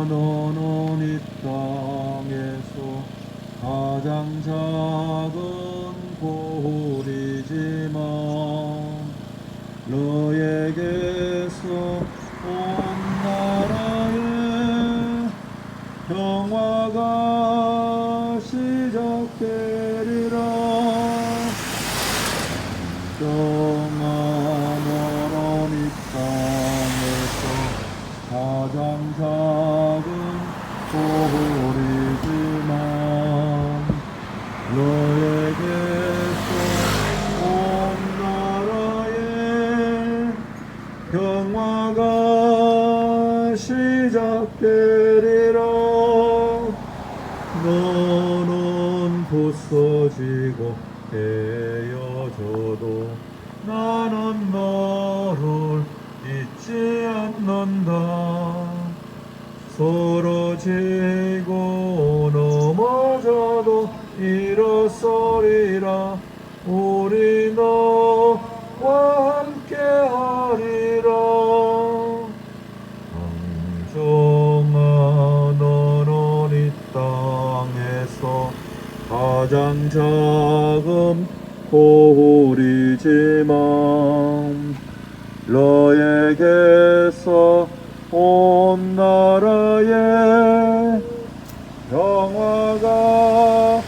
평안하는 이 땅에서 가장 작은 고리지만 너에게서 온 나라의 평화가 시작되 작은 고리지만 너에게서 온 나라의 평화가 시작되리라. 너는 부서지고 헤어져도 나는 너를 잊지 않는다. 쓰러지고 넘어져도 일어서리라. 우리 너와 함께 하리라. 황정아 너는 이 땅에서 가장 작은 고울이지만 너에게서 온 나라의 평화가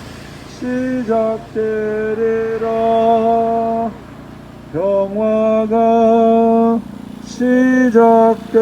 시작되리라. 평화가 시작되리라